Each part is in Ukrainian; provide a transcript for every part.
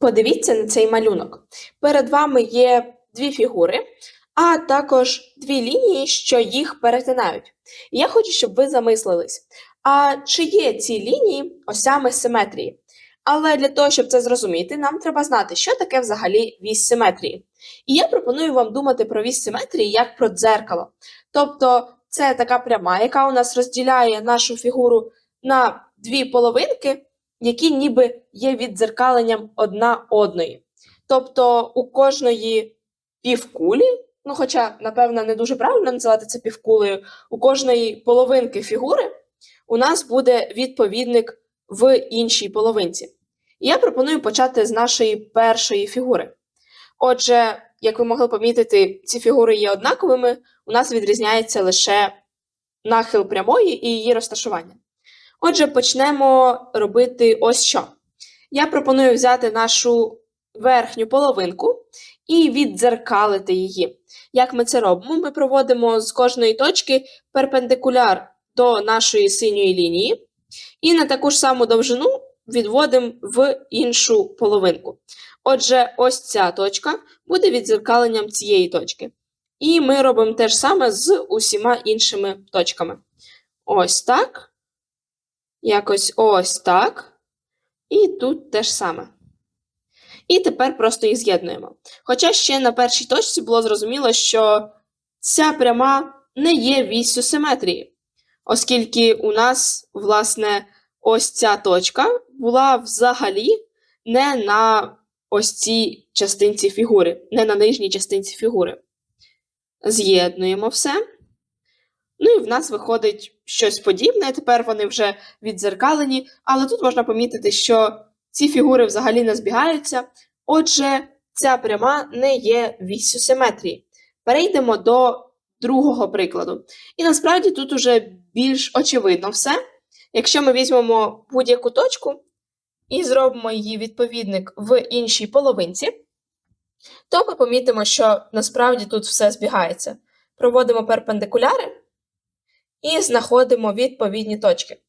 Подивіться на цей малюнок. Перед вами є дві фігури, а також дві лінії, що їх перетинають. І я хочу, щоб ви замислились, а чи є ці лінії осями симетрії? Але для того, щоб це зрозуміти, нам треба знати, що таке взагалі вісь симетрії. І я пропоную вам думати про вісь симетрії як про дзеркало. Тобто це така пряма, яка у нас розділяє нашу фігуру на дві половинки, які ніби є віддзеркаленням одна одної. Тобто у кожної півкулі, ну хоча, напевно, не дуже правильно називати це півкулею, у кожної половинки фігури у нас буде відповідник в іншій половинці. І я пропоную почати з нашої першої фігури. Отже, як ви могли помітити, ці фігури є однаковими, у нас відрізняється лише нахил прямої і її розташування. Отже, почнемо робити ось що. Я пропоную взяти нашу верхню половинку і віддзеркалити її. Як ми це робимо? Ми проводимо з кожної точки перпендикуляр до нашої синьої лінії, і на таку ж саму довжину відводимо в іншу половинку. Отже, ось ця точка буде віддзеркаленням цієї точки. І ми робимо те ж саме з усіма іншими точками. Ось так. Якось ось так. І тут те ж саме. І тепер просто їх з'єднуємо. Хоча ще на першій точці було зрозуміло, що ця пряма не є віссю симетрії, оскільки у нас, власне, ось ця точка була взагалі не на ось цій частинці фігури, не на нижній частинці фігури. З'єднуємо все. Ну і в нас виходить щось подібне. Тепер вони вже віддзеркалені, але тут можна помітити, що ці фігури взагалі не збігаються. Отже, ця пряма не є віссю симетрії. Перейдемо до другого прикладу. І насправді тут уже більш очевидно все. Якщо ми візьмемо будь-яку точку і зробимо її відповідник в іншій половинці, то ми помітимо, що насправді тут все збігається. Проводимо перпендикуляри і знаходимо відповідні точки.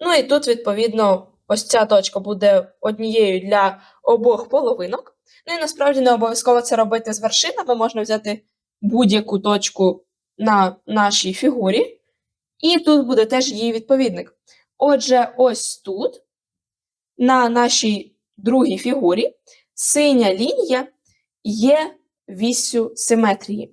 Ну і тут, відповідно, ось ця точка буде однією для обох половинок. Ну і насправді не обов'язково це робити з вершинами, можна взяти будь-яку точку на нашій фігурі, і тут буде теж її відповідник. Отже, ось тут, на нашій другій фігурі, синя лінія є віссю симетрії.